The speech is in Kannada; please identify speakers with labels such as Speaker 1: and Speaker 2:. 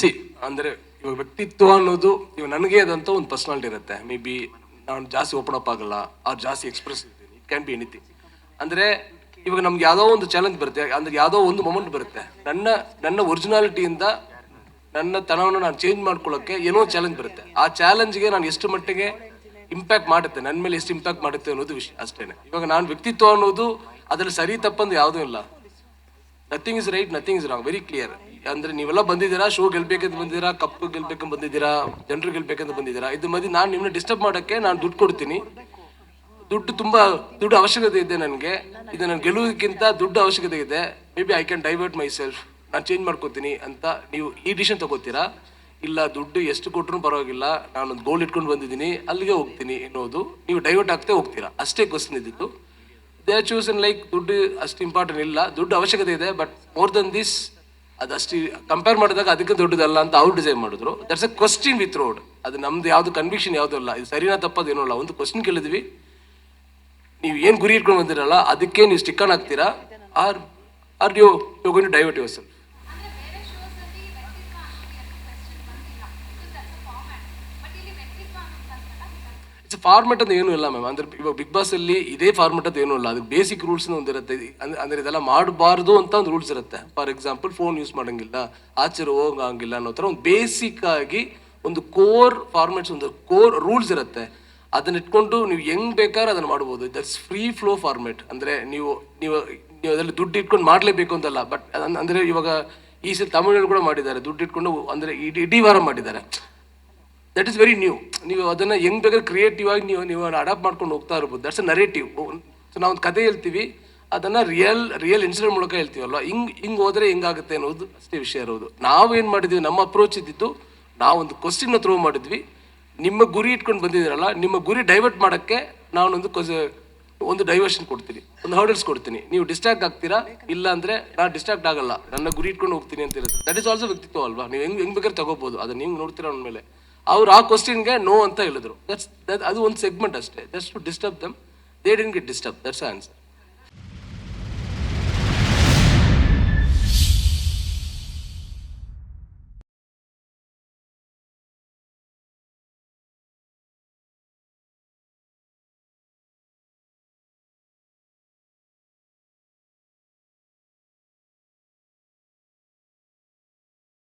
Speaker 1: ಸಿ ಅಂದ್ರೆ ಇವಾಗ ವ್ಯಕ್ತಿತ್ವ ಅನ್ನೋದು, ಇವಾಗ ನನಗೆ ಅದಂತ ಒಂದು ಪರ್ಸನಾಲಿಟಿ ಇರುತ್ತೆ. ಮೇ ಬಿ ನಾನು ಜಾಸ್ತಿ ಓಪನ್ ಅಪ್ ಆಗಲ್ಲ, ಅವ್ರು ಜಾಸ್ತಿ ಎಕ್ಸ್ಪ್ರೆಸ್ ಇರ್ತೀನಿ. ಇಟ್ ಕ್ಯಾನ್ ಬಿ ಎನಿಥಿಂಗ್ ಅಂದ್ರೆ ಇವಾಗ ನಮ್ಗೆ ಯಾವುದೋ ಒಂದು ಚಾಲೆಂಜ್ ಬರುತ್ತೆ, ಅಂದ್ರೆ ಯಾವುದೋ ಒಂದು ಮೊಮೆಂಟ್ ಬರುತ್ತೆ. ನನ್ನ ನನ್ನ ಒರಿಜಿನಾಲಿಟಿಯಿಂದ ನನ್ನ ತನವನ್ನು ನಾನು ಚೇಂಜ್ ಮಾಡ್ಕೊಳ್ಳೋಕೆ ಏನೋ ಚಾಲೆಂಜ್ ಬರುತ್ತೆ. ಆ ಚಾಲೆಂಜ್ಗೆ ನಾನು ಎಷ್ಟು ಮಟ್ಟಿಗೆ ಇಂಪ್ಯಾಕ್ಟ್ ಮಾಡುತ್ತೆ, ನನ್ನ ಮೇಲೆ ಎಷ್ಟು ಇಂಪ್ಯಾಕ್ಟ್ ಮಾಡುತ್ತೆ ಅನ್ನೋದು ವಿಷಯ ಅಷ್ಟೇನೆ. ಇವಾಗ ನಾನು ವ್ಯಕ್ತಿತ್ವ ಅನ್ನೋದು ಅದ್ರಲ್ಲಿ ಸರಿ ತಪ್ಪಂದು ಯಾವುದೂ ಇಲ್ಲ. Nothing is right nothing is wrong very clear ಅಂದ್ರೆ ನೀವೆಲ್ಲ ಬಂದಿದ್ದೀರಾ ಶೋ ಗೆಲ್ಬೇಕಂತ ಬಂದಿದ್ದೀರಾ ಕಪ್ ಗೆಲ್ಬೇಕಂತ ಬಂದಿದ್ದೀರಾ, ಜನರು ಗೆಲ್ಬೇಕಂತ ಬಂದಿದ್ದೀರಾ? ಇದು ಮಧ್ಯೆ ನಾನು ನಿಮ್ಮನ್ನ ಡಿಸ್ಟರ್ಬ್ ಮಾಡೋಕ್ಕೆ ನಾನು ದುಡ್ಡು ಕೊಡ್ತೀನಿ. ದುಡ್ಡು ತುಂಬಾ ದುಡ್ಡು ಅವಶ್ಯಕತೆ ಇದೆ ನನಗೆ. ಇದು ನಾನು ಗೆಲ್ಲುವುದಕ್ಕಿಂತ ದುಡ್ಡು ಅವಶ್ಯಕತೆ ಇದೆ. May be I can divert myself ನಾನು ಚೇಂಜ್ ಮಾಡ್ಕೋತೀನಿ ಅಂತ ನೀವು ಈ ಡಿಸಿಷನ್ ತಗೋತೀರಾ? ಇಲ್ಲ, ದುಡ್ಡು ಎಷ್ಟು ಕೊಟ್ಟರು ಪರವಾಗಿಲ್ಲ. ನಾನೊಂದು ಗೋಲ್ ಇಟ್ಕೊಂಡು ಬಂದಿದ್ದೀನಿ. ಅಲ್ಲಿಗೆ ಹೋಗ್ತೀನಿ ಅನ್ನೋದು ನೀವು ಡೈವರ್ಟ್ ಆಗ್ತೇ ಹೋಗ್ತೀರಾ? ಅಷ್ಟೇ ಕ್ವಶನ್ ಇದ್ದಿದ್ದು. ದೇ ಚೂಸ್ ಇನ್ ಲೈಕ್ ದುಡ್ಡು ಅಷ್ಟು ಇಂಪಾರ್ಟೆಂಟ್ ಇಲ್ಲ. ದುಡ್ಡು ಅವಶ್ಯಕತೆ ಇದೆ ಬಟ್ ಮೋರ್ ದನ್ ದಿಸ್ ಅದಷ್ಟು ಕಂಪೇರ್ ಮಾಡಿದಾಗ ಅದಕ್ಕೆ ದೊಡ್ಡದಲ್ಲ ಅಂತ ಅವ್ರು ಡಿಸೈನ್ ಮಾಡಿದ್ರು. That's a question with road ಅದು ನಮ್ದು ಯಾವುದು ಕನ್ವಿಕ್ಷನ್ ಯಾವುದೂ ಇಲ್ಲ ಇದು ಸರಿನಾ ತಪ್ಪದೇನೂ ಅಲ್ಲ. ಒಂದು ಕ್ವಶನ್ ಕೇಳಿದ್ವಿ. ನೀವು ಏನು ಗುರಿ ಇಟ್ಕೊಂಡು ಬಂದಿರಲ್ಲ, ಅದಕ್ಕೆ ನೀವು ಸ್ಟಿಕ್ ಆನ್ ಆಗ್ತೀರಾ? Are are you you gonna divert your
Speaker 2: ಅಂದ್ರೆ ಬೇರೆ ಶೋಸ್ ಅಲ್ಲಿ ವ್ಯಕ್ತಿತ್ವ ಅನ್ನೋದು ಎರಡು ಕ್ವೆಶ್ಚನ್ ಬಂದಿಲ್ಲ ಬಟ್ ಇಲ್ಲಿ ವ್ಯಕ್ತಿತ್ವ ಅನ್ನೋದು ಬಂತಲ್ಲ
Speaker 1: ಇಟ್ಸ್ ಫಾರ್ಮೆಟ್ ಅಂತ ಏನೂ ಇಲ್ಲ ಮ್ಯಾಮ್ ಅಂದ್ರೆ ಇವಾಗ ಬಿಗ್ ಬಾಸ್ ಅಲ್ಲಿ ಇದೇ ಫಾರ್ಮೆಟ್ ಅಂತ ಏನೂ ಇಲ್ಲ. ಅದು ಬೇಸಿಕ್ ರೂಲ್ಸ್ ಒಂದಿರುತ್ತೆ ಅಂದ್ರೆ ಅಂದರೆ ಇದೆಲ್ಲ ಮಾಡಬಾರ್ದು ಅಂತ ಒಂದು ರೂಲ್ಸ್ ಇರುತ್ತೆ. ಫಾರ್ ಎಕ್ಸಾಂಪಲ್ ಫೋನ್ ಯೂಸ್ ಮಾಡಂಗಿಲ್ಲ ಆಚೆ ಹೋಗಂಗಿಲ್ಲ ಅನ್ನೋ ಥರ ಒಂದು ಬೇಸಿಕ್ ಆಗಿ ಒಂದು ಕೋರ್ ಫಾರ್ಮೆಟ್ಸ್ ಒಂದು ಕೋರ್ ರೂಲ್ಸ್ ಇರುತ್ತೆ. ಅದನ್ನ ಇಟ್ಕೊಂಡು ನೀವು ಹೆಂಗ್ ಬೇಕಾದ್ರೆ ಅದನ್ನ ಮಾಡ್ಬೋದು. ದಟ್ಸ್ ಫ್ರೀ ಫ್ಲೋ ಫಾರ್ಮೆಟ್ ಅಂದ್ರೆ ನೀವು ನೀವು ನೀವು ಅದರಲ್ಲಿ ದುಡ್ಡು ಇಟ್ಕೊಂಡು ಮಾಡಲೇಬೇಕು ಅಂತಲ್ಲ. ಬಟ್ ಅಂದ್ರೆ ಇವಾಗ ಈ ಸಲ ತಮಿಳಲ್ಲಿ ಕೂಡ ಮಾಡಿದ್ದಾರೆ. ದುಡ್ಡು ಇಟ್ಕೊಂಡು, ಅಂದ್ರೆ ಇಡೀ ಇಡೀ ವಾರ ಮಾಡಿದ್ದಾರೆ. ದಟ್ ಇಸ್ ವೆರಿ ನ್ಯೂ ನೀವು ಅದನ್ನು ಹೆಂಗ್ ಬೇಕಾದ್ರೆ ಕ್ರಿಯೇಟಿವ್ ಆಗಿ ನೀವು ನೀವು ಅಡಾಪ್ಟ್ ಮಾಡ್ಕೊಂಡು ಹೋಗ್ತಾ ಇರ್ಬೋದು. ದಟ್ಸ್ ಅ ನರೇಟಿವ್ ನಾವು ಒಂದು ಕತೆ ಹೇಳ್ತೀವಿ. ಅದನ್ನು ರಿಯಲ್ ರಿಯಲ್ ಇನ್ಸಿಡೆಂಟ್ ಮೂಲಕ ಹೇಳ್ತೀವಲ್ವ? ಹಿಂಗೆ ಹಿಂಗೆ ಹೋದರೆ ಹೆಂಗಾಗುತ್ತೆ ಅನ್ನೋದು ಅಷ್ಟೇ ವಿಷಯ ಇರೋದು. ನಾವೇನು ಮಾಡಿದ್ವಿ? ನಮ್ಮ ಅಪ್ರೋಚ್ ಇದ್ದಿದ್ದು ನಾವೊಂದು ಕ್ವಶನ್ನ ಥ್ರೋ ಮಾಡಿದ್ವಿ. ನಿಮ್ಮ ಗುರಿ ಇಟ್ಕೊಂಡು ಬಂದಿದ್ದೀರಲ್ಲ, ನಿಮ್ಮ ಗುರಿ ಡೈವರ್ಟ್ ಮಾಡೋಕ್ಕೆ ನಾನೊಂದು ಕ್ವಶ ಒಂದು ಡೈವರ್ಷನ್ ಕೊಡ್ತೀನಿ ಒಂದು ಹರ್ಡಲ್ಸ್ ಕೊಡ್ತೀನಿ. ನೀವು ಡಿಸ್ಟ್ರಾಕ್ಟ್ ಆಗ್ತೀರಾ? ಇಲ್ಲ ಅಂದರೆ ನಾನು ಡಿಸ್ಟ್ರಾಕ್ಟ್ ಆಗಲ್ಲ. ನನ್ನ ಗುರಿ ಇಟ್ಕೊಂಡು ಹೋಗ್ತೀನಿ ಅಂತ ಇರುತ್ತೆ ದಟ್ ಇಸ್ ಆಲ್ಸೋ ವ್ಯಕ್ತಿತ್ವ ಅಲ್ವಾ? ನೀವು ಹೆಂಗೆ ಹೆಂಗೆ ಬೇಕಾದ್ರೆ ತಗೋಬೋದು. ಅದನ್ನು ನೀವು ನೋಡ್ತೀರಾ ಮೇಲೆ? ಅವ್ರು ಆ ಕ್ವಶನ್ಗೆ ನೋ ಅಂತ ಹೇಳಿದ್ರು. ದಟ್ಸ್ ಅದು ಒಂದು ಸೆಗ್ಮೆಂಟ್ ಅಷ್ಟೇ. Just to disturb them they didn't get disturb that's answer